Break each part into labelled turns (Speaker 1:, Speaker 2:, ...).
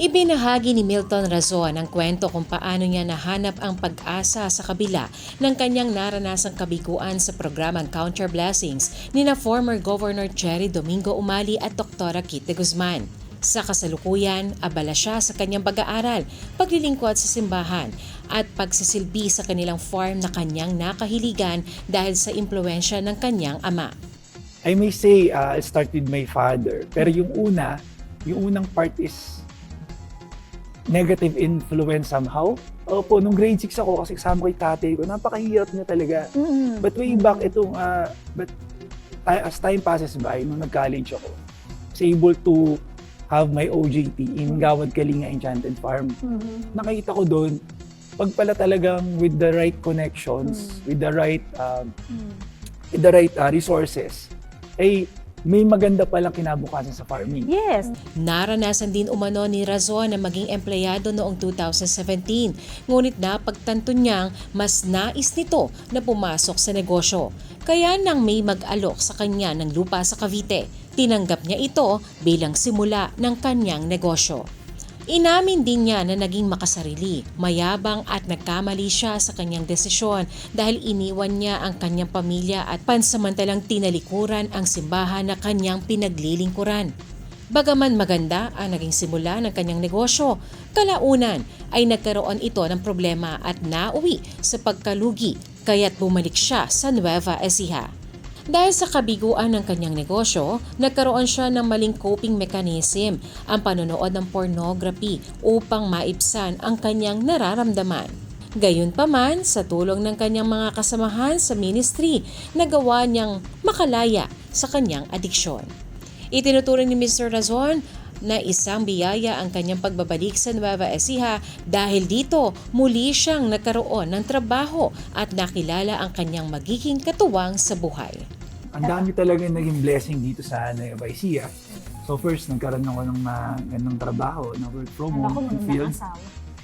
Speaker 1: Ibinahagi ni Milton Razon ang kwento kung paano niya nahanap ang pag-asa sa kabila ng kanyang naranasang kabiguan sa programang Counter Blessings ni na former Governor Jerry Domingo Umali at Dr. Kitty Guzman. Sa kasalukuyan, abala siya sa kanyang pag-aaral, paglilingkod sa simbahan at pagsisilbi sa kanilang farm na kanyang nakahiligan dahil sa impluensya ng kanyang ama.
Speaker 2: I may say, uh, I'll start with my father. Pero yung una, yung unang part is negative influence somehow. Opo, nung grade 6 ako, kasi kasama ko yung tatay ko, napakahirap niya talaga. But way back, itong, uh, but as time passes by, nung nag-college ako, was able to have my OJT in Gawad Kalinga Enchanted Farm. Nakita ko doon, pag pala talagang with the right connections, with the right um, with the right uh, resources, ay may maganda palang kinabukasan sa farming.
Speaker 3: Yes.
Speaker 1: Naranasan din umano ni Razon na maging empleyado noong 2017, ngunit napagtanto niyang mas nais nito na pumasok sa negosyo. Kaya nang may mag-alok sa kanya ng lupa sa Cavite, tinanggap niya ito bilang simula ng kanyang negosyo. Inamin din niya na naging makasarili, mayabang at nagkamali siya sa kanyang desisyon dahil iniwan niya ang kanyang pamilya at pansamantalang tinalikuran ang simbahan na kanyang pinaglilingkuran. Bagaman maganda ang naging simula ng kanyang negosyo, kalaunan ay nagkaroon ito ng problema at nauwi sa pagkalugi kaya't bumalik siya sa Nueva Ecija. Dahil sa kabiguan ng kanyang negosyo, nagkaroon siya ng maling coping mechanism, ang panonood ng pornography upang maibsan ang kanyang nararamdaman. Gayunpaman, sa tulong ng kanyang mga kasamahan sa ministry, nagawa niyang makalaya sa kanyang adiksyon. Itinuturo ni Mr. Razon na isang biyaya ang kanyang pagbabalik sa Nueva Ecija dahil dito muli siyang nagkaroon ng trabaho at nakilala ang kanyang magiging katuwang sa buhay.
Speaker 2: Ang dami talaga naging blessing dito sa Nueva Ecija. So first, nagkaroon ako ng uh, ganong trabaho na work from
Speaker 3: Ako
Speaker 2: home
Speaker 3: mo
Speaker 2: in field.
Speaker 3: asawa.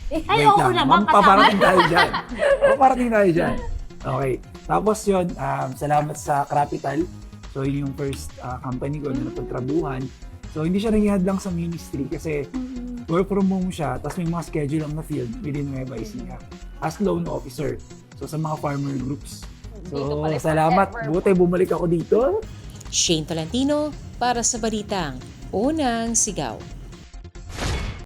Speaker 3: Eh, ay,
Speaker 2: Wait
Speaker 3: oo
Speaker 2: lang,
Speaker 3: naman,
Speaker 2: ma'am,
Speaker 3: kasama.
Speaker 2: paparating tayo dyan. paparating tayo dyan. Okay. Tapos yun, um, salamat sa Capital. So yun yung first uh, company ko na napagtrabuhan. So hindi siya nangihad lang sa ministry kasi work from home siya, tapos may mga schedule lang na field within Nueva Ecija as loan officer. So sa mga farmer groups.
Speaker 3: Dito
Speaker 2: So salamat.
Speaker 3: Ever.
Speaker 2: Buti bumalik ako dito.
Speaker 1: Shane Tolentino para sa Balitang Unang Sigaw.